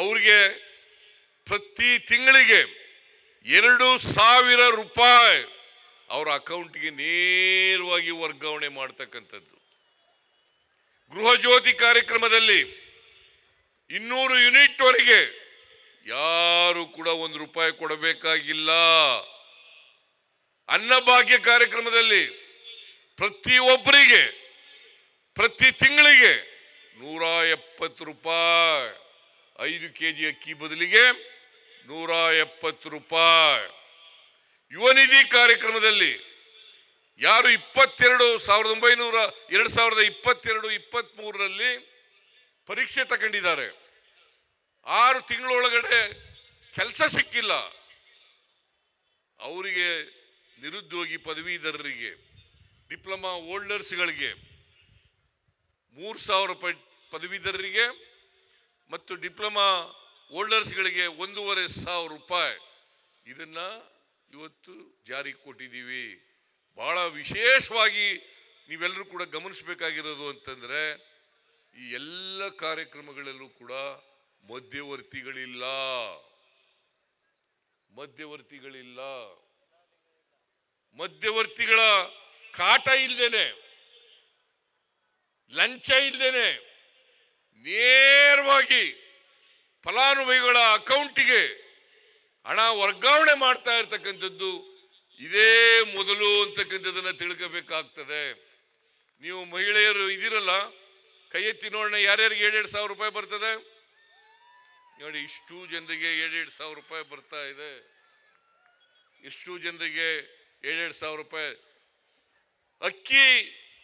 ಅವ್ರಿಗೆ ಪ್ರತಿ ತಿಂಗಳಿಗೆ ಎರಡು ಸಾವಿರ ರೂಪಾಯಿ ಅವರ ಅಕೌಂಟ್ಗೆ ನೇರವಾಗಿ ವರ್ಗಾವಣೆ ಮಾಡ್ತಕ್ಕಂಥದ್ದು. ಗೃಹ ಜ್ಯೋತಿ ಕಾರ್ಯಕ್ರಮದಲ್ಲಿ ಇನ್ನೂರು ಯೂನಿಟ್ ವರೆಗೆ ಯಾರು ಕೂಡ ಒಂದು ರೂಪಾಯಿ ಕೊಡಬೇಕಾಗಿಲ್ಲ. ಅನ್ನಭಾಗ್ಯ ಕಾರ್ಯಕ್ರಮದಲ್ಲಿ ಪ್ರತಿಯೊಬ್ಬರಿಗೆ ಪ್ರತಿ ತಿಂಗಳಿಗೆ ನೂರ ಎಪ್ಪತ್ತು ರೂಪಾಯಿ. ಐದು ಕೆ ಜಿ ಅಕ್ಕಿ ಬದಲಿಗೆ ನೂರ ಎಪ್ಪತ್ತು ರೂಪಾಯಿ. ಯುವ ನಿಧಿ ಕಾರ್ಯಕ್ರಮದಲ್ಲಿ ಯಾರು ಇಪ್ಪತ್ತೆರಡು ಸಾವಿರದ ಒಂಬೈನೂರ, ಎರಡು ಸಾವಿರದ ಇಪ್ಪತ್ತೆರಡು, ಇಪ್ಪತ್ತ್ಮೂರರಲ್ಲಿ ಪರೀಕ್ಷೆ ತಗೊಂಡಿದ್ದಾರೆ. ಆರು ತಿಂಗಳೊಳಗಡೆ ಕೆಲಸ ಸಿಕ್ಕಿಲ್ಲ. ಅವರಿಗೆ ನಿರುದ್ಯೋಗಿ ಪದವೀಧರರಿಗೆ, ಡಿಪ್ಲೊಮಾ ಓಲ್ಡರ್ಸ್ಗಳಿಗೆ ಮೂರು ಸಾವಿರ ರೂಪಾಯಿ ಪದವೀಧರರಿಗೆ ಮತ್ತು ಡಿಪ್ಲೊಮಾ ಹೋಲ್ಡರ್ಸ್ಗಳಿಗೆ ಒಂದೂವರೆ ಸಾವಿರ ರೂಪಾಯಿ. ಇದನ್ನ ಇವತ್ತು ಜಾರಿಗೆ ಕೊಟ್ಟಿದ್ದೀವಿ. ಬಹಳ ವಿಶೇಷವಾಗಿ ನೀವೆಲ್ಲರೂ ಕೂಡ ಗಮನಿಸಬೇಕಾಗಿರೋದು ಅಂತಂದ್ರೆ, ಈ ಎಲ್ಲ ಕಾರ್ಯಕ್ರಮಗಳಲ್ಲೂ ಕೂಡ ಮಧ್ಯವರ್ತಿಗಳಿಲ್ಲ. ಮಧ್ಯವರ್ತಿಗಳಿಲ್ಲ. ಮಧ್ಯವರ್ತಿಗಳ ಕಾಟ ಇಲ್ಲದೇನೆ ಲಂಚ ಇಲ್ದೇನೆ ನೇರವಾಗಿ ಫಲಾನುಭವಿಗಳ ಅಕೌಂಟಿಗೆ ಹಣ ವರ್ಗಾವಣೆ ಮಾಡ್ತಾ ಇರ್ತಕ್ಕಂಥದ್ದು ಇದೇ ಮೊದಲು ಅಂತಕ್ಕಂಥದ್ದನ್ನ ತಿಳ್ಕೋಬೇಕಾಗ್ತದೆ. ನೀವು ಮಹಿಳೆಯರು ಇದಿರಲ್ಲ ಕೈ ಎತ್ತಿ ನೋಡೋಣ, ಯಾರ್ಯಾರಿಗೆ ಎರಡೆರಡು ಸಾವಿರ ರೂಪಾಯಿ ಬರ್ತದೆ? ನೋಡಿ, ಇಷ್ಟು ಜನರಿಗೆ ಎರಡೆರಡು ಸಾವಿರ ರೂಪಾಯಿ ಬರ್ತಾ ಇದೆ. ಇಷ್ಟು ಜನರಿಗೆ ಎರಡೆರಡು ಸಾವಿರ ರೂಪಾಯಿ. ಅಕ್ಕಿ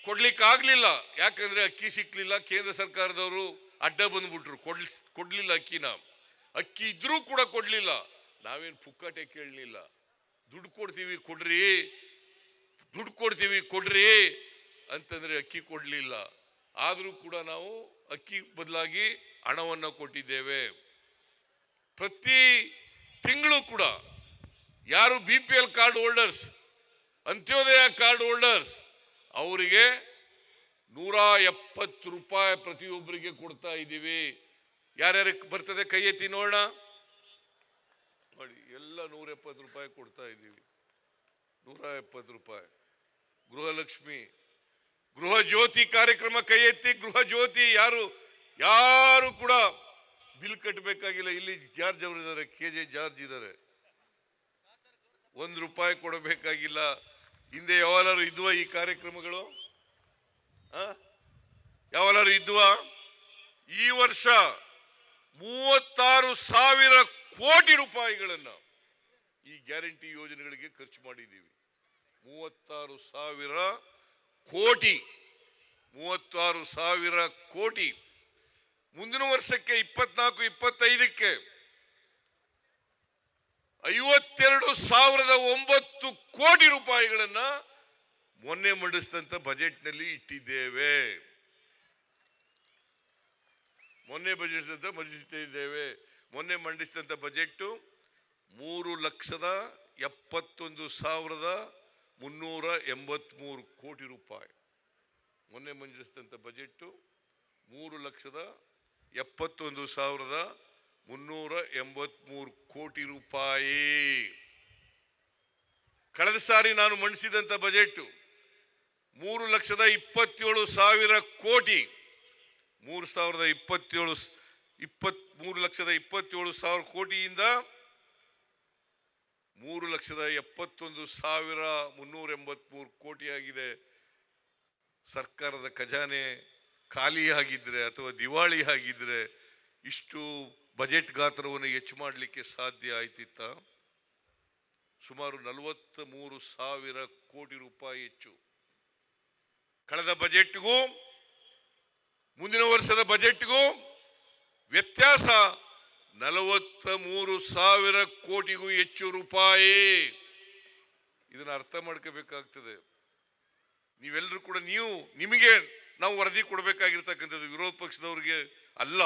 ಕೊಡ್ಲಿಕ್ಕೆ ಆಗಲಿಲ್ಲ ಯಾಕಂದ್ರೆ ಅಕ್ಕಿ ಸಿಕ್ಕಲಿಲ್ಲ ಕೇಂದ್ರ ಸರ್ಕಾರದವರು. ಅಡ್ಡ ಬಂದ್ಬಿಟ್ರು. ಕೊಡ್ಲಿ, ಕೊಡ್ಲಿಲ್ಲ ಅಕ್ಕಿನ. ಅಕ್ಕಿ ಇದ್ರೂ ಕೂಡ ಕೊಡ್ಲಿಲ್ಲ. ನಾವೇನು ಪುಕ್ಕಟೆ ಕೇಳಲಿಲ್ಲ. ದುಡ್ಡು ಕೊಡ್ತೀವಿ, ಕೊಡ್ರಿ. ದುಡ್ಡು ಕೊಡ್ತೀವಿ, ಕೊಡ್ರಿ ಅಂತಂದ್ರೆ ಅಕ್ಕಿ ಕೊಡ್ಲಿಲ್ಲ. ಆದರೂ ಕೂಡ ನಾವು ಅಕ್ಕಿ ಬದಲಾಗಿ ಹಣವನ್ನು ಕೊಟ್ಟಿದ್ದೇವೆ. ಪ್ರತಿ ತಿಂಗಳು ಕೂಡ ಯಾರು B P L card holders Antyodaya card holders ಅವರಿಗೆ ನೂರ ಎಪ್ಪತ್ತು ರೂಪಾಯಿ ಪ್ರತಿಯೊಬ್ಬರಿಗೆ ಕೊಡ್ತಾ ಇದ್ದೀವಿ. ಯಾರ್ಯಾರಿಗೆ ಬರ್ತದೆ ಕೈ ಎತ್ತಿ ನೋಡೋಣ. ನೋಡಿ, ಎಲ್ಲ ನೂರ ಎಪ್ಪತ್ತು ರೂಪಾಯಿ ಕೊಡ್ತಾ ಇದ್ದೀವಿ. ನೂರ ಎಪ್ಪತ್ತು ರೂಪಾಯಿ. ಗೃಹಲಕ್ಷ್ಮಿ. ಗೃಹ ಜ್ಯೋತಿ ಕಾರ್ಯಕ್ರಮ ಕೈ ಎತ್ತಿ, ಗೃಹ ಜ್ಯೋತಿ ಯಾರು ಯಾರು ಕೂಡ ಬಿಲ್ ಕಟ್ಟಬೇಕಾಗಿಲ್ಲ ಇಲ್ಲಿ ಜಾರ್ಜ್ ಅವರು ಇದ್ದಾರೆ, ಕೆ ಜೆ ಜಾರ್ಜ್ ಇದ್ದಾರೆ. ಒಂದು ರೂಪಾಯಿ ಕೊಡಬೇಕಾಗಿಲ್ಲ. ಹಿಂದೆ ಯಾವಾರು ಇದ್ವ ಈ ಕಾರ್ಯಕ್ರಮಗಳು? ಇದ್ವಾ ಇದ್ವ? ಈ ವರ್ಷ ಮೂವತ್ತಾರು ಸಾವಿರ ಕೋಟಿ ರೂಪಾಯಿಗಳನ್ನು ಈ ಗ್ಯಾರಂಟಿ ಯೋಜನೆಗಳಿಗೆ ಖರ್ಚು ಮಾಡಿದ್ದೀವಿ. ಮೂವತ್ತಾರು ಸಾವಿರ ಕೋಟಿ. ಮೂವತ್ತಾರು ಸಾವಿರ ಕೋಟಿ. ಮುಂದಿನ ವರ್ಷಕ್ಕೆ ಇಪ್ಪತ್ನಾಲ್ಕು, ಇಪ್ಪತ್ತೈದಕ್ಕೆ ಐವತ್ತೆರಡು ಸಾವಿರದ ಒಂಬತ್ತು ಕೋಟಿ ರೂಪಾಯಿಗಳನ್ನ ಮೊನ್ನೆ ಮಂಡಿಸಿದಂತ ಬಜೆಟ್ನಲ್ಲಿ ಇಟ್ಟಿದ್ದೇವೆ. ಮೊನ್ನೆ ಬಜೆಟ್ ಮಂಡಿಸಿದ್ದೇವೆ. ಮೊನ್ನೆ ಮಂಡಿಸಿದಂತ ಬಜೆಟ್ಟು ಮೂರು ಲಕ್ಷದ ಎಪ್ಪತ್ತೊಂದು ಸಾವಿರದ ಮುನ್ನೂರ ಎಂಬತ್ಮೂರು ಕೋಟಿ ರೂಪಾಯಿ. ಮೊನ್ನೆ ಮಂಡಿಸಿದಂಥ ಬಜೆಟ್ಟು ಮೂರು ಲಕ್ಷದ ಎಪ್ಪತ್ತೊಂದು ಸಾವಿರದ ಮುನ್ನೂರ ಎಂಬತ್ಮೂರು ಕೋಟಿ ರೂಪಾಯಿ. ಕಳೆದ ಸಾರಿ ನಾನು ಮಂಡಿಸಿದಂಥ ಬಜೆಟ್ ಮೂರು ಲಕ್ಷದ ಇಪ್ಪತ್ತೇಳು ಸಾವಿರ ಕೋಟಿ. ಮೂರು ಸಾವಿರದ ಇಪ್ಪತ್ತೇಳು ಇಪ್ಪತ್, ಮೂರು ಲಕ್ಷದ ಇಪ್ಪತ್ತೇಳು ಸಾವಿರ ಕೋಟಿಯಿಂದ ಮೂರು ಲಕ್ಷದ ಎಪ್ಪತ್ತೊಂದು ಸಾವಿರ ಮುನ್ನೂರ ಎಂಬತ್ಮೂರು ಕೋಟಿ ಆಗಿದೆ ಸರ್ಕಾರದ ಖಜಾನೆ ಖಾಲಿಯಾಗಿದ್ರೆ ಅಥವಾ ದಿವಾಳಿ ಆಗಿದ್ರೆ ಇಷ್ಟು ಬಜೆಟ್ ಗಾತ್ರವನ್ನು ಹೆಚ್ಚು ಮಾಡಲಿಕ್ಕೆ ಸಾಧ್ಯ ಆಯ್ತಿತ್ತ? ಸುಮಾರು ನಲವತ್ತ ಮೂರು ಸಾವಿರ ಕೋಟಿ ರೂಪಾಯಿ ಹೆಚ್ಚು. ಕಳೆದ ಬಜೆಟ್ಗೂ, ಮುಂದಿನ ವರ್ಷದ ಬಜೆಟ್ಗೂ ವ್ಯತ್ಯಾಸ ನಲವತ್ತ ಮೂರು ಸಾವಿರ ಕೋಟಿಗೂ ಹೆಚ್ಚು ರೂಪಾಯಿ. ಇದನ್ನು ಅರ್ಥ ಮಾಡ್ಕೋಬೇಕಾಗ್ತದೆ. ನೀವೆಲ್ಲರೂ ಕೂಡ ನೀವು, ನಿಮಗೆ ನಾವು ವರದಿ ಕೊಡಬೇಕಾಗಿರ್ತಕ್ಕಂಥದ್ದು ವಿರೋಧ ಪಕ್ಷದವರಿಗೆ ಅಲ್ಲ.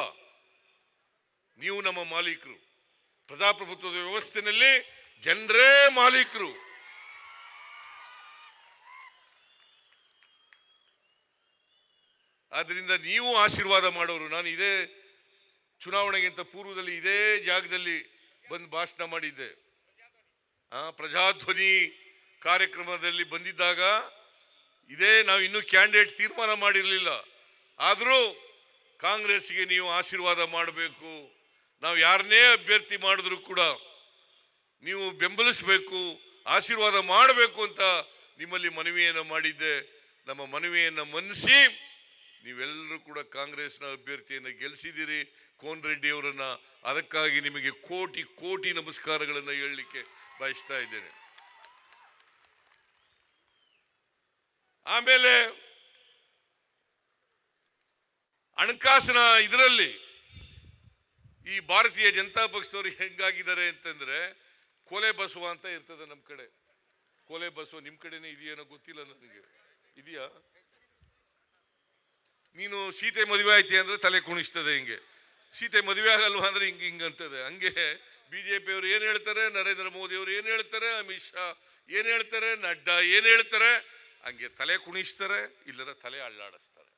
ನೀವು ನಮ್ಮ ಮಾಲೀಕರು. ಪ್ರಜಾಪ್ರಭುತ್ವದ ವ್ಯವಸ್ಥೆಯಲ್ಲಿ ಜನರೇ ಮಾಲೀಕರು. ಆದ್ರಿಂದ ನೀವು ಆಶೀರ್ವಾದ ಮಾಡೋರು. ನಾನು ಇದೇ ಚುನಾವಣೆಗಿಂತ ಪೂರ್ವದಲ್ಲಿ ಇದೇ ಜಾಗದಲ್ಲಿ ಬಂದು ಭಾಷಣ ಮಾಡಿದ್ದೆ. ಪ್ರಜಾಧ್ವನಿ ಕಾರ್ಯಕ್ರಮದಲ್ಲಿ ಬಂದಿದ್ದಾಗ ಇದೇ ನಾವು ಇನ್ನೂ ಕ್ಯಾಂಡಿಡೇಟ್ ತೀರ್ಮಾನ ಮಾಡಿರಲಿಲ್ಲ. ಆದರೂ ಕಾಂಗ್ರೆಸ್ಗೆ ನೀವು ಆಶೀರ್ವಾದ ಮಾಡಬೇಕು. ನಾವು ಯಾರನ್ನೇ ಅಭ್ಯರ್ಥಿ ಮಾಡಿದ್ರು ಕೂಡ ನೀವು ಬೆಂಬಲಿಸಬೇಕು, ಆಶೀರ್ವಾದ ಮಾಡಬೇಕು ಅಂತ ನಿಮ್ಮಲ್ಲಿ ಮನವಿಯನ್ನು ಮಾಡಿದ್ದೆ. ನಮ್ಮ ಮನವಿಯನ್ನು ಮನ್ನಿಸಿ ನೀವೆಲ್ಲರೂ ಕೂಡ ಕಾಂಗ್ರೆಸ್ನ ಅಭ್ಯರ್ಥಿಯನ್ನು ಗೆಲ್ಲಿಸಿದ್ದೀರಿ ಕೋನ್ ರೆಡ್ಡಿ ಅವರನ್ನ ಅದಕ್ಕಾಗಿ ನಿಮಗೆ ಕೋಟಿ ಕೋಟಿ ನಮಸ್ಕಾರಗಳನ್ನು ಹೇಳಲಿಕ್ಕೆ ಬಯಸ್ತಾ ಇದ್ದೇನೆ. ಆಮೇಲೆ ಹಣಕಾಸಿನ ಇದರಲ್ಲಿ ಈ ಭಾರತೀಯ ಜನತಾ ಪಕ್ಷದವರು ಹೆಂಗಾಗಿದ್ದಾರೆ ಅಂತಂದ್ರೆ ಕೊಲೆ ಬಸವ ಅಂತ ಇರ್ತದೆ ನಮ್ಮ ಕಡೆ. ಕೊಲೆ ಬಸವ ನಿಮ್ಮ ಕಡೆನೇ ಇದೆಯೇನೋ ಗೊತ್ತಿಲ್ಲ ನನಗೆ. ಇದೆಯಾ? ನೀನು ಸೀತೆ ಮದುವೆ ಆಯ್ತಿ ಅಂದ್ರೆ ತಲೆ ಕುಣಿಸ್ತದೆ ಹಿಂಗೆ. ಸೀತೆ ಮದುವೆ ಆಗಲ್ವಾ ಅಂದ್ರೆ ಹಿಂಗೆ ಹಿಂಗೆ ಅಂತದೆ. ಹಂಗೆ ಬಿಜೆಪಿ ಅವರು ಏನು ಹೇಳ್ತಾರೆ? ನರೇಂದ್ರ ಮೋದಿ ಅವರು ಏನ್ ಹೇಳ್ತಾರೆ? ಅಮಿತ್ ಶಾ ಏನು ಹೇಳ್ತಾರೆ? ನಡ್ಡಾ ಏನು ಹೇಳ್ತಾರೆ? ಹಂಗೆ ತಲೆ ಕುಣಿಸ್ತಾರೆ ಇಲ್ಲರ ತಲೆ ಅಳ್ಳಾಡಿಸ್ತಾರೆ.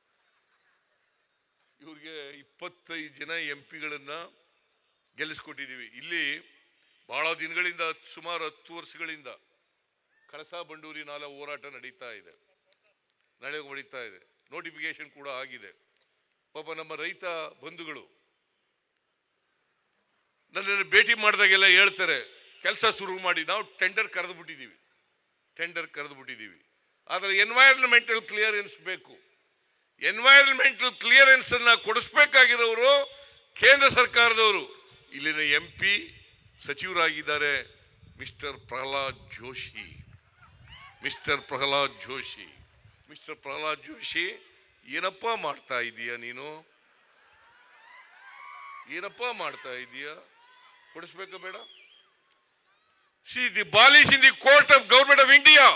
ಇವ್ರಿಗೆ ಇಪ್ಪತ್ತೈದು ಜನ ಎಂ ಪಿಗಳನ್ನ ಗೆಲ್ಲಿಸ್ಕೊಟ್ಟಿದ್ದೀವಿ ಇಲ್ಲಿ ಬಹಳ ದಿನಗಳಿಂದ, ಸುಮಾರು ಹತ್ತು ವರ್ಷಗಳಿಂದ ಕಳಸಾ ಬಂಡೂರಿ ಹೋರಾಟ ನಡೀತಾ ಇದೆ. ನಡೆ ಹೊಡಿತಾ ಇದೆ. ನೋಟಿಫಿಕೇಶನ್ ಕೂಡ ಆಗಿದೆ. ಪಾಪ ನಮ್ಮ ರೈತ ಬಂಧುಗಳು. ನನ್ನನ್ನು ಭೇಟಿ ಮಾಡಿದಾಗೆಲ್ಲ ಹೇಳ್ತಾರೆ, ಕೆಲಸ ಶುರು ಮಾಡಿ, ನಾವು ಟೆಂಡರ್ ಕರೆದು ಬಿಟ್ಟಿದ್ದೀವಿ ಟೆಂಡರ್ ಕರೆದು ಬಿಟ್ಟಿದ್ದೀವಿ ಆದರೆ ಎನ್ವೈರನ್ಮೆಂಟಲ್ ಕ್ಲಿಯರೆನ್ಸ್ ಬೇಕು. ಎನ್ವೈರನ್ಮೆಂಟಲ್ ಕ್ಲಿಯರೆನ್ಸ್ ಅನ್ನ ಕೊಡಿಸ್ಬೇಕಾಗಿರೋರು ಕೇಂದ್ರ ಸರ್ಕಾರದವರು. ಇಲ್ಲಿನ M P ಸಚಿವರಾಗಿದ್ದಾರೆ, mister Prahlad Joshi. Mister Prahlad Joshi. Mister Prahlad Joshi, ಏನಪ್ಪ ಮಾಡ್ತಾ ಇದೀಯ ನೀನು? ಏನಪ್ಪ ಮಾಡ್ತಾ ಇದೀಯ? ಕೊಡಿಸ್ಬೇಕಾ ಬೇಡ? See the ball is in the court of government of India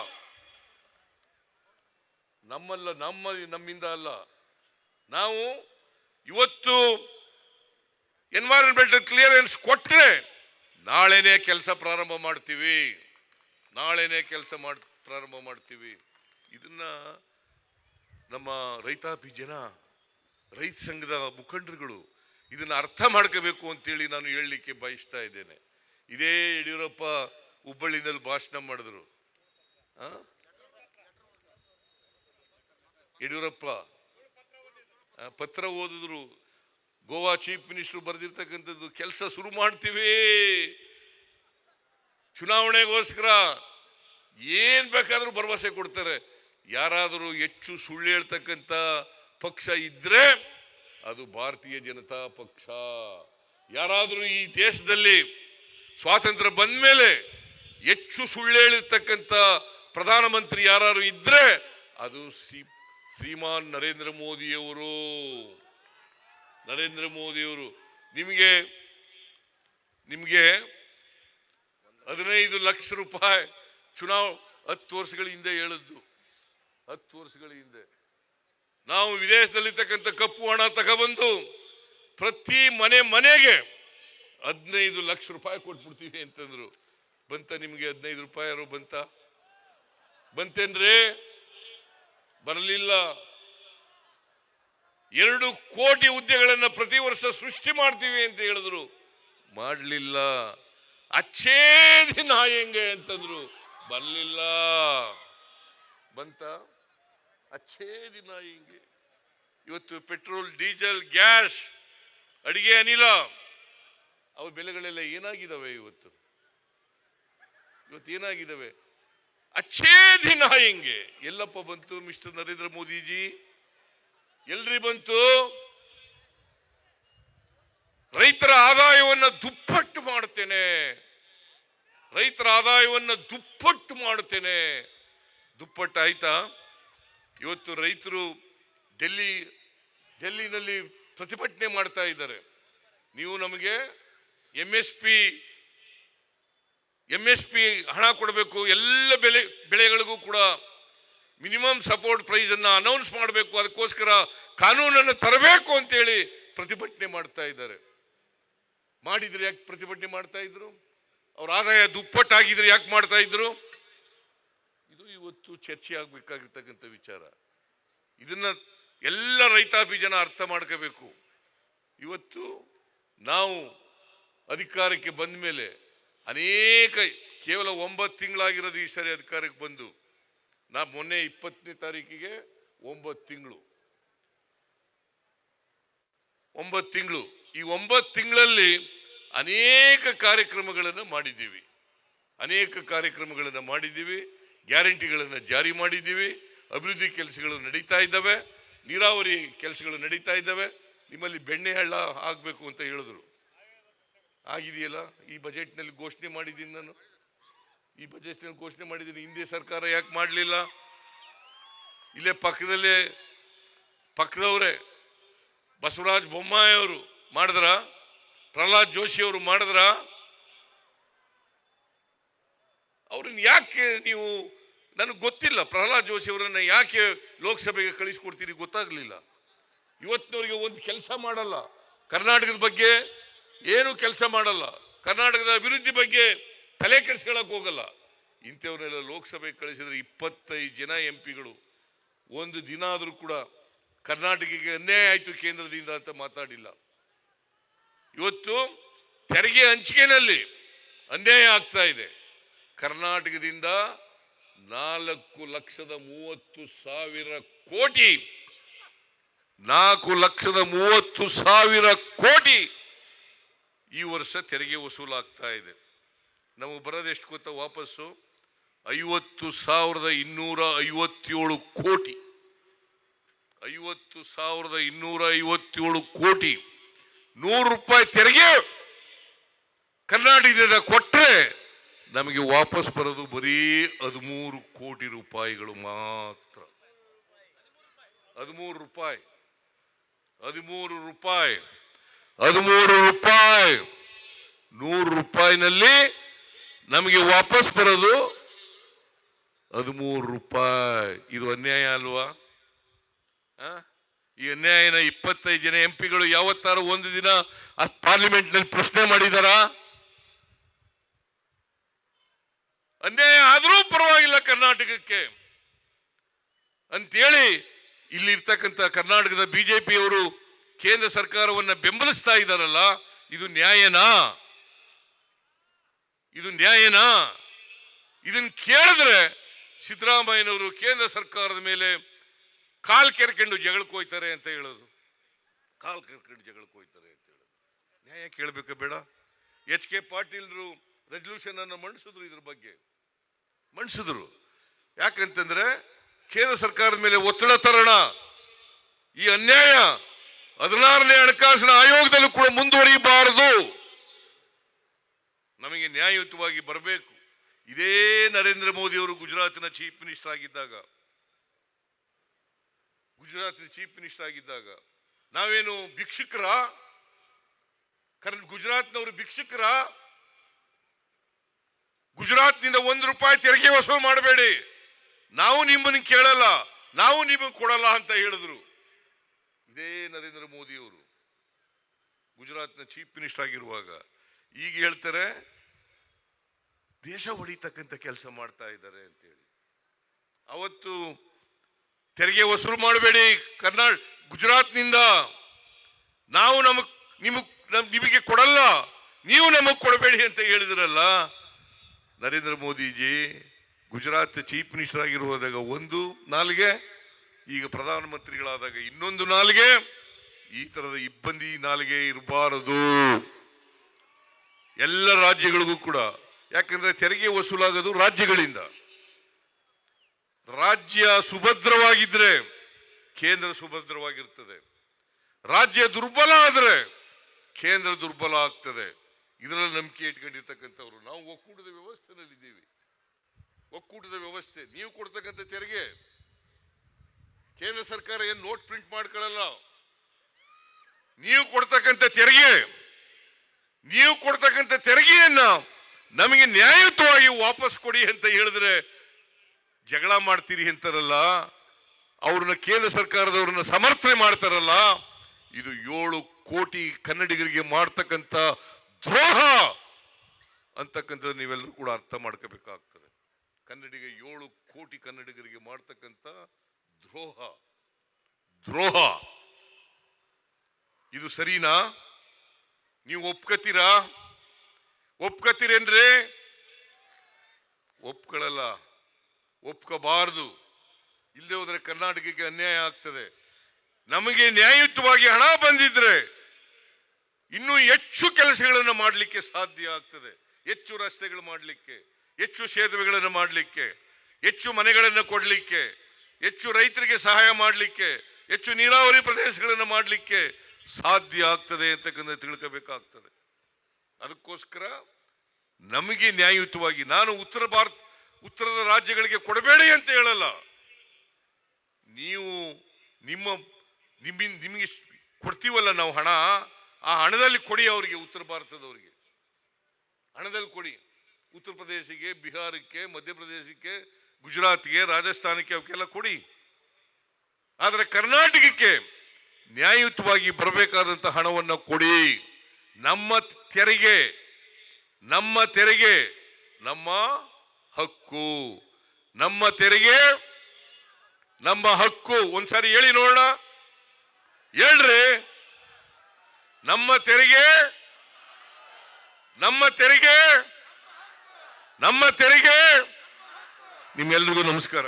ನಮ್ಮಲ್ಲ, ನಮ್ಮ, ನಮ್ಮಿಂದ ಅಲ್ಲ. ನಾವು ಇವತ್ತು ಎನ್ವೈರನ್ಮೆಂಟಲ್ ಕ್ಲಿಯರೆನ್ಸ್ ಕೊಟ್ಟರೆ ನಾಳೆನೆ ಕೆಲಸ ಪ್ರಾರಂಭ ಮಾಡ್ತೀವಿ. ನಾಳೆನೆ ಕೆಲಸ ಮಾಡಿ, ಪ್ರಾರಂಭ ಮಾಡ್ತೀವಿ. ಇದನ್ನ ನಮ್ಮ ರೈತಾಪಿ ಜನ, ರೈತ ಸಂಘದ ಮುಖಂಡರುಗಳು ಇದನ್ನು ಅರ್ಥ ಮಾಡ್ಕೋಬೇಕು ಅಂತೇಳಿ ನಾನು ಹೇಳಲಿಕ್ಕೆ ಬಯಸ್ತಾ ಇದ್ದೇನೆ. ಇದೇ ಯಡಿಯೂರಪ್ಪ ಹುಬ್ಬಳ್ಳಿನಲ್ಲಿ ಭಾಷಣ ಮಾಡಿದ್ರು? ಯಡಿಯೂರಪ್ಪ ಪತ್ರ ಓದಿದ್ರು. ಗೋವಾ ಚೀಫ್ ಮಿನಿಸ್ಟರ್ ಬರೆದಿರ್ತಕ್ಕಂಥದ್ದು, ಕೆಲಸ ಶುರು ಮಾಡ್ತೀವಿ. ಚುನಾವಣೆಗೋಸ್ಕರ ಏನ್ ಬೇಕಾದರೂ ಭರವಸೆ ಕೊಡ್ತಾರೆ. ಯಾರಾದರೂ ಹೆಚ್ಚು ಸುಳ್ಳು ಹೇಳ್ತಕ್ಕಂಥ ಪಕ್ಷ ಇದ್ರೆ ಅದು ಭಾರತೀಯ ಜನತಾ ಪಕ್ಷ. ಯಾರಾದರೂ ಈ ದೇಶದಲ್ಲಿ ಸ್ವಾತಂತ್ರ್ಯ ಬಂದ ಮೇಲೆ ಹೆಚ್ಚು ಸುಳ್ಳು ಹೇಳಿರ್ತಕ್ಕಂಥ ಪ್ರಧಾನಮಂತ್ರಿ ಯಾರು ಇದ್ರೆ ಅದು ಶ್ರೀ ಶ್ರೀಮಾನ್ ನರೇಂದ್ರ ಮೋದಿಯವರು. ನರೇಂದ್ರ ಮೋದಿಯವರು. ನಿಮಗೆ ನಿಮಗೆ ಹದಿನೈದು ಲಕ್ಷ ರೂಪಾಯಿ ಚುನಾವ್, ಹತ್ತು ವರ್ಷಗಳ ಹಿಂದೆ ಹೇಳಿದ್ದು. ಹತ್ತು ವರ್ಷಗಳ ಹಿಂದೆ ನಾವು ವಿದೇಶದಲ್ಲಿರ್ತಕ್ಕಂಥ ಕಪ್ಪು ಹಣ ತಗೊಬಂದು ಪ್ರತಿ ಮನೆ ಮನೆಗೆ ಹದಿನೈದು ಲಕ್ಷ ರೂಪಾಯಿ ಕೊಟ್ಬಿಡ್ತೀವಿ ಅಂತಂದ್ರು. ಬಂತ ನಿಮಗೆ ಹದಿನೈದು ರೂಪಾಯಿ ಯಾರು ಬಂತ? ಬಂತೇನ್ರಿ? ಬರಲಿಲ್ಲ. ಎರಡು ಕೋಟಿ ಹುದ್ದೆಗಳನ್ನು ಪ್ರತಿ ವರ್ಷ ಸೃಷ್ಟಿ ಮಾಡ್ತೀವಿ ಅಂತ ಹೇಳಿದ್ರು. ಮಾಡಲಿಲ್ಲ. ಅಚ್ಚೇ ದಿನ ಹೆಂಗೆ ಅಂತಂದ್ರು. ಬರಲಿಲ್ಲ. ಬಂತ? ಅಚ್ಚೇ ದಿನ ಹಿಂಗೆ. ಇವತ್ತು ಪೆಟ್ರೋಲ್, ಡೀಸೆಲ್, ಗ್ಯಾಸ್, ಅಡಿಗೆ, ಅನಿಲ, ಅವು ಬೆಲೆಗಳೆಲ್ಲ ಏನಾಗಿದ್ದಾವೆ ಇವತ್ತು? ಇವತ್ತು ಏನಾಗಿದ್ದಾವೆ ಅಚ್ಚೇ ದಿನ ಹಿಂಗೆ. ಎಲ್ಲಪ್ಪ ಬಂತು, ಮಿಸ್ಟರ್ ನರೇಂದ್ರ ಮೋದಿಜಿ? ಎಲ್ರಿ ಬಂತು? ರೈತರ ಆದಾಯವನ್ನ ದುಪ್ಪಟ್ಟು ಮಾಡ್ತೇನೆ ರೈತರ ಆದಾಯವನ್ನ ದುಪ್ಪಟ್ಟು ಮಾಡ್ತೇನೆ ದುಪ್ಪಟ್ಟು ಆಯ್ತಾ ಇವತ್ತು ರೈತರು ಡೆಲ್ಲಿ, ಡೆಲ್ಲಿನಲ್ಲಿ ಪ್ರತಿಭಟನೆ ಮಾಡ್ತಾ ಇದ್ದಾರೆ. ನೀವು ನಮಗೆ M S P M S P ಹಣ ಕೊಡಬೇಕು, ಎಲ್ಲ ಬೆಲೆ, ಬೆಳೆಗಳಿಗೂ ಕೂಡ ಮಿನಿಮಮ್ ಸಪೋರ್ಟ್ ಪ್ರೈಸ್ ಅನ್ನ ಅನೌನ್ಸ್ ಮಾಡಬೇಕು, ಅದಕ್ಕೋಸ್ಕರ ಕಾನೂನನ್ನು ತರಬೇಕು ಅಂತೇಳಿ ಪ್ರತಿಭಟನೆ ಮಾಡ್ತಾ ಇದ್ದಾರೆ. ಮಾಡಿದರೆ ಯಾಕೆ ಪ್ರತಿಭಟನೆ ಮಾಡ್ತಾ ಇದ್ರು? ಅವ್ರ ಆದಾಯ ದುಪ್ಪಟ್ಟಾಗಿದ್ರೆ ಯಾಕೆ ಮಾಡ್ತಾ ಇದ್ರು? ಇದು ಇವತ್ತು ಚರ್ಚೆ ಆಗ್ಬೇಕಾಗಿರ್ತಕ್ಕಂಥ ವಿಚಾರ. ಇದನ್ನ ಎಲ್ಲ ರೈತಾಪಿ ಜನ ಅರ್ಥ ಮಾಡ್ಕೋಬೇಕು. ಇವತ್ತು ನಾವು ಅಧಿಕಾರಕ್ಕೆ ಬಂದ ಮೇಲೆ ಅನೇಕ, ಕೇವಲ ಒಂಬತ್ತು ತಿಂಗಳಾಗಿರೋದು ಈ ಸರಿ ಅಧಿಕಾರಕ್ಕೆ ಬಂದು. ನಾ ಮೊನ್ನೆ ಇಪ್ಪತ್ತನೇ ತಾರೀಕಿಗೆ ಒಂಬತ್ತು ತಿಂಗಳು. ಒಂಬತ್ತು ತಿಂಗಳು. ಈ ಒಂಬತ್ತು ತಿಂಗಳಲ್ಲಿ ಅನೇಕ ಕಾರ್ಯಕ್ರಮಗಳನ್ನು ಮಾಡಿದ್ದೀವಿ. ಅನೇಕ ಕಾರ್ಯಕ್ರಮಗಳನ್ನು ಮಾಡಿದ್ದೀವಿ. ಗ್ಯಾರಂಟಿಗಳನ್ನು ಜಾರಿ ಮಾಡಿದ್ದೀವಿ. ಅಭಿವೃದ್ಧಿ ಕೆಲಸಗಳು ನಡೀತಾ ಇದ್ದಾವೆ. ನೀರಾವರಿ ಕೆಲಸಗಳು ನಡೀತಾ ಇದ್ದಾವೆ. ನಿಮ್ಮಲ್ಲಿ ಬೆಣ್ಣೆ ಹಳ್ಳ ಆಗಬೇಕು ಅಂತ ಹೇಳಿದ್ರು. ಆಗಿದೆಯಲ್ಲ? ಈ ಬಜೆಟ್ನಲ್ಲಿ ಘೋಷಣೆ ಮಾಡಿದ್ದೀನಿ ನಾನು. ಈ ಬಜೆಟ್ನಲ್ಲಿ ಘೋಷಣೆ ಮಾಡಿದ್ದೀನಿ. ಹಿಂದೆ ಸರ್ಕಾರ ಯಾಕೆ ಮಾಡಲಿಲ್ಲ? ಇಲ್ಲೇ ಪಕ್ಕದಲ್ಲೇ, ಪಕ್ಕದವರೇ, ಬಸವರಾಜ್ ಬೊಮ್ಮಾಯಿ ಅವರು ಮಾಡಿದ್ರ? ಪ್ರಹ್ಲಾದ್ ಜೋಶಿ ಅವರು ಮಾಡಿದ್ರ? ಅವ್ರನ್ನ ಯಾಕೆ ನೀವು ನನಗೆ ಗೊತ್ತಿಲ್ಲ. ಪ್ರಹ್ಲಾದ್ ಜೋಶಿ ಅವರನ್ನು ಯಾಕೆ ಲೋಕಸಭೆಗೆ ಕಳಿಸ್ಕೊಡ್ತೀರಿ ಗೊತ್ತಾಗಲಿಲ್ಲ. ಇವತ್ತಿನವರಿಗೆ ಒಂದು ಕೆಲಸ ಮಾಡಲ್ಲ. ಕರ್ನಾಟಕದ ಬಗ್ಗೆ ಏನು ಕೆಲಸ ಮಾಡಲ್ಲ. ಕರ್ನಾಟಕದ ಅಭಿವೃದ್ಧಿ ಬಗ್ಗೆ ತಲೆ ಕೆಡಿಸ್ಕೊಳಕ್ ಹೋಗಲ್ಲ. ಇಂಥವ್ರನ್ನೆಲ್ಲ ಲೋಕಸಭೆಗೆ ಕಳಿಸಿದ್ರೆ ಇಪ್ಪತ್ತೈದು ಜನ ಎಂ ಪಿಗಳು ಒಂದು ದಿನ ಆದರೂ ಕೂಡ ಕರ್ನಾಟಕಕ್ಕೆ ಅನ್ಯಾಯ ಆಯಿತು ಕೇಂದ್ರದಿಂದ ಅಂತ ಮಾತಾಡಿಲ್ಲ. ಇವತ್ತು ತೆರಿಗೆ ಹಂಚಿಕೆನಲ್ಲಿ ಅನ್ಯಾಯ ಆಗ್ತಾ ಇದೆ. ಕರ್ನಾಟಕದಿಂದ ನಾಲ್ಕು ಲಕ್ಷದ ಮೂವತ್ತು ಸಾವಿರ ಕೋಟಿ. ನಾಲ್ಕು ಲಕ್ಷದ ಮೂವತ್ತು ಸಾವಿರ ಕೋಟಿ ಈ ವರ್ಷ ತೆರಿಗೆ ವಸೂಲಾಗ್ತಾ ಇದೆ. ನಮಗೆ ಬರೋದು ಎಷ್ಟು ಗೊತ್ತಾ ವಾಪಸ್ಸು? ಐವತ್ತು ಸಾವಿರದ ಇನ್ನೂರ ಐವತ್ತೇಳು ಕೋಟಿ. ಐವತ್ತು ಸಾವಿರದ ಇನ್ನೂರ ಐವತ್ತೇಳು ಕೋಟಿ. ನೂರು ರೂಪಾಯಿ ತೆರಿಗೆ ಕರ್ನಾಟಕದಿಂದ ಕೊಟ್ಟರೆ ನಮಗೆ ವಾಪಸ್ ಬರೋದು ಬರೀ ಹದಿಮೂರು ಕೋಟಿ ರೂಪಾಯಿಗಳು ಮಾತ್ರ. ಹದಿಮೂರು ರೂಪಾಯಿ. ಹದಿಮೂರು ರೂಪಾಯಿ. ಹದಿಮೂರು ರೂಪಾಯಿ. ನೂರು ರೂಪಾಯಿನಲ್ಲಿ ನಮಗೆ ವಾಪಸ್ ಬರೋದು ಹದಿಮೂರು ರೂಪಾಯಿ. ಇದು ಅನ್ಯಾಯ ಅಲ್ವಾ? ಈ ಅನ್ಯಾಯನ ಇಪ್ಪತ್ತೈದು ಜನ ಎಂ ಪಿಗಳು ಯಾವತ್ತಾರು ಒಂದು ದಿನ ಪಾರ್ಲಿಮೆಂಟ್ನಲ್ಲಿ ಪ್ರಶ್ನೆ ಮಾಡಿದಾರಾ? ಅನ್ಯಾಯ ಆದರೂ ಪರವಾಗಿಲ್ಲ ಕರ್ನಾಟಕಕ್ಕೆ. ಅಂತೇಳಿ ಇಲ್ಲಿರ್ತಕ್ಕಂಥ ಕರ್ನಾಟಕದ ಬಿಜೆಪಿಯವರು ಕೇಂದ್ರ ಸರ್ಕಾರವನ್ನು ಬೆಂಬಲಿಸ್ತಾ ಇದ್ದಾರಲ್ಲ, ಇದು ನ್ಯಾಯನಾ? ಇದು ನ್ಯಾಯನಾ? ಇದನ್ನ ಕೇಳಿದ್ರೆ ಸಿದ್ದರಾಮಯ್ಯನವರು ಕೇಂದ್ರ ಸರ್ಕಾರದ ಮೇಲೆ ಕಾಲ್ ಕೆರ್ಕೊಂಡು ಜಗಳಕ್ಕೆ ಹೋಯ್ತಾರೆ ಅಂತ ಹೇಳೋದು. ಕಾಲ್ ಕೆರ್ಕೊಂಡು ಜಗಳಕ್ಕೆ ಹೋಯ್ತಾರೆ ಅಂತ ಹೇಳೋದು. ನ್ಯಾಯ ಕೇಳಬೇಕು ಬೇಡ. ಎಚ್ ಕೆ ಪಾಟೀಲ್ರು ರೆಸಲ್ಯೂಷನ್ ಅನ್ನು ಮಂಡಿಸಿದ್ರು ಇದ್ರ ಬಗ್ಗೆ. ಮಂಡಿಸಿದ್ರು ಯಾಕಂತಂದ್ರೆ ಕೇಂದ್ರ ಸರ್ಕಾರದ ಮೇಲೆ ಒತ್ತಡ ತರೋಣ, ಈ ಅನ್ಯಾಯ ಹದಿನಾರನೇ ಹಣಕಾಸಿನ ಆಯೋಗದಲ್ಲೂ ಕೂಡ ಮುಂದುವರಿಯಬಾರದು. ನಮಗೆ ನ್ಯಾಯಯುತವಾಗಿ ಬರಬೇಕು. ಇದೇ ನರೇಂದ್ರ ಮೋದಿ ಅವರು ಗುಜರಾತಿನ ಚೀಫ್ ಮಿನಿಸ್ಟರ್ ಆಗಿದ್ದಾಗ. ಗುಜರಾತಿನ ಚೀಫ್ ಮಿನಿಸ್ಟರ್ ಆಗಿದ್ದಾಗ. ನಾವೇನು ಭಿಕ್ಷುಕರ? ಕರ್ನ ಗುಜರಾತ್ನವರು ಭಿಕ್ಷುಕರ? ಗುಜರಾತ್ನಿಂದ ಒಂದು ರೂಪಾಯಿ ತೆರಿಗೆ ವಸೂಲು ಮಾಡಬೇಡಿ. ನಾವು ನಿಮ್ಮನ್ನು ಕೇಳಲ್ಲ, ನಾವು ನಿಮಗೆ ಕೊಡಲ್ಲ ಅಂತ ಹೇಳಿದ್ರು. ಇದೇ ನರೇಂದ್ರ ಮೋದಿಯವರು. ಗುಜರಾತ್ನ ಚೀಫ್ ಮಿನಿಸ್ಟರ್ ಆಗಿರುವಾಗ ಈಗ ಹೇಳ್ತಾರೆ, ದೇಶ ಹೊಡಿತಕ್ಕಂಥ ಕೆಲಸ ಮಾಡ್ತಾ ಇದ್ದಾರೆ ಅಂತೇಳಿ ಅವತ್ತು ತೆರಿಗೆ ವಸೂಲು ಮಾಡಬೇಡಿ ಕರ್ನಾಟಕ ಗುಜರಾತ್ನಿಂದ. ನಾವು ನಮಗ್, ನಿಮಗ್, ನಮ್- ನಿಮಗೆ ಕೊಡಲ್ಲ, ನೀವು ನಮಗ್ ಕೊಡಬೇಡಿ ಅಂತ ಹೇಳಿದ್ರಲ್ಲ ನರೇಂದ್ರ ಮೋದಿಜಿ ಗುಜರಾತ್ ಚೀಫ್ ಮಿನಿಸ್ಟರ್ ಆಗಿರುವಾಗ ಒಂದು ನಾಲ್ಗೆ, ಈಗ ಪ್ರಧಾನಮಂತ್ರಿಗಳಾದಾಗ ಇನ್ನೊಂದು ನಾಲ್ಗೆ, ಈ ತರದ ಇಬ್ಬಂದಿ ನಾಲ್ಗೆ ಇರಬಾರದು. ಎಲ್ಲ ರಾಜ್ಯಗಳಿಗೂ ಕೂಡ, ಯಾಕಂದ್ರೆ ತೆರಿಗೆ ವಸೂಲಾಗೋದು ರಾಜ್ಯಗಳಿಂದ. ರಾಜ್ಯ ಸುಭದ್ರವಾಗಿದ್ರೆ ಕೇಂದ್ರ ಸುಭದ್ರವಾಗಿರ್ತದೆ. ರಾಜ್ಯ ದುರ್ಬಲ ಆದರೆ ಕೇಂದ್ರ ದುರ್ಬಲ ಆಗ್ತದೆ. ಇದರಲ್ಲಿ ನಂಬಿಕೆ ಇಟ್ಕೊಂಡಿರ್ತಕ್ಕಂಥವ್ರು. ನಾವು ಒಕ್ಕೂಟದ ವ್ಯವಸ್ಥೆನಲ್ಲಿದ್ದೀವಿ. ಒಕ್ಕೂಟದ ವ್ಯವಸ್ಥೆ. ನೀವು ಕೊಡ್ತಕ್ಕಂಥ ತೆರಿಗೆ ಕೇಂದ್ರ ಸರ್ಕಾರ ಏನು ನೋಟ್ ಪ್ರಿಂಟ್ ಮಾಡ್ಕೊಳ್ಳಲ್ಲ? ನೀವು ಕೊಡ್ತಕ್ಕಂಥ ತೆರಿಗೆ, ನೀವು ಕೊಡ್ತಕ್ಕಂಥ ತೆರಿಗೆಯನ್ನ ನಮಗೆ ನ್ಯಾಯಯುತವಾಗಿ ವಾಪಸ್ ಕೊಡಿ ಅಂತ ಹೇಳಿದ್ರೆ ಜಗಳ ಮಾಡ್ತೀರಿ ಅಂತಾರಲ್ಲ? ಅವ್ರನ್ನ ಕೇಂದ್ರ ಸರ್ಕಾರದವ್ರನ್ನ ಸಮರ್ಥನೆ ಮಾಡ್ತಾರಲ್ಲ? ಇದು ಏಳು ಕೋಟಿ ಕನ್ನಡಿಗರಿಗೆ ಮಾಡ್ತಕ್ಕಂಥ ದ್ರೋಹ! ಅಂತಕ್ಕಂಥದ್ದು ನೀವೆಲ್ಲರೂ ಕೂಡ ಅರ್ಥ ಮಾಡ್ಕೋಬೇಕಾಗ್ತದೆ. ಕನ್ನಡಿಗ ಏಳು ಕೋಟಿ ಕನ್ನಡಿಗರಿಗೆ ಮಾಡ್ತಕ್ಕಂಥ ದ್ರೋಹ. ದ್ರೋಹ! ಇದು ಸರಿನಾ? ನೀವು ಒಪ್ಕತ್ತೀರಾ ಒಪ್ಕತ್ತೀರೇನ್ರಿ ಒಪ್ಕೊಳ್ಳಲ್ಲ. ಒಪ್ಕೋಬಾರದು. ಇಲ್ಲದೆ ಹೋದ್ರೆ ಕರ್ನಾಟಕಕ್ಕೆ ಅನ್ಯಾಯ ಆಗ್ತದೆ. ನಮಗೆ ನ್ಯಾಯಯುತವಾಗಿ ಹಣ ಬಂದಿದ್ರೆ ಇನ್ನೂ ಹೆಚ್ಚು ಕೆಲಸಗಳನ್ನು ಮಾಡಲಿಕ್ಕೆ ಸಾಧ್ಯ ಆಗ್ತದೆ. ಹೆಚ್ಚು ರಸ್ತೆಗಳು ಮಾಡಲಿಕ್ಕೆ, ಹೆಚ್ಚು ಸೇತುವೆಗಳನ್ನು ಮಾಡಲಿಕ್ಕೆ, ಹೆಚ್ಚು ಮನೆಗಳನ್ನು ಕೊಡಲಿಕ್ಕೆ, ಹೆಚ್ಚು ರೈತರಿಗೆ ಸಹಾಯ ಮಾಡಲಿಕ್ಕೆ, ಹೆಚ್ಚು ನೀರಾವರಿ ಪ್ರದೇಶಗಳನ್ನು ಮಾಡಲಿಕ್ಕೆ ಸಾಧ್ಯ ಆಗ್ತದೆ ಅಂತಕ್ಕಂಥ ತಿಳ್ಕೋಬೇಕಾಗ್ತದೆ. ಅದಕ್ಕೋಸ್ಕರ ನಮಗೆ ನ್ಯಾಯಯುತವಾಗಿ, ನಾನು ಉತ್ತರ ಭಾರತ, ಉತ್ತರದ ರಾಜ್ಯಗಳಿಗೆ ಕೊಡಬೇಡಿ ಅಂತ ಹೇಳಲ್ಲ. ನೀವು ನಿಮ್ಮ, ನಿಮ್ಮಿಂದ ನಿಮಗೆ ಕೊಡ್ತೀವಲ್ಲ ನಾವು ಹಣ ಆ ಹಣದಲ್ಲಿ ಕೊಡಿ ಅವರಿಗೆ ಉತ್ತರ ಭಾರತದವರಿಗೆ. ಹಣದಲ್ಲಿ ಕೊಡಿ. ಉತ್ತರ ಪ್ರದೇಶಕ್ಕೆ ಬಿಹಾರಕ್ಕೆ ಮಧ್ಯಪ್ರದೇಶಕ್ಕೆ ಗುಜರಾತ್ಗೆ, ರಾಜಸ್ಥಾನಕ್ಕೆ ಅವಕ್ಕೆಲ್ಲ ಕೊಡಿ. ಆದರೆ ಕರ್ನಾಟಕಕ್ಕೆ ನ್ಯಾಯಯುತವಾಗಿ ಬರಬೇಕಾದಂಥ ಹಣವನ್ನು ಕೊಡಿ. ನಮ್ಮ ತೆರಿಗೆ ನಮ್ಮ ತೆರಿಗೆ, ನಮ್ಮ ಹಕ್ಕು. ನಮ್ಮ ತೆರಿಗೆ, ನಮ್ಮ ಹಕ್ಕು. ಒಂದ್ಸಾರಿ ಹೇಳಿ ನೋಡೋಣ. ಹೇಳ್ರಿ. ನಮ್ಮ ತೆರಿಗೆ ನಮ್ಮ ತೆರಿಗೆ ನಮ್ಮ ತೆರಿಗೆ. ನಿಮ್ಮೆಲ್ರಿಗೂ ನಮಸ್ಕಾರ.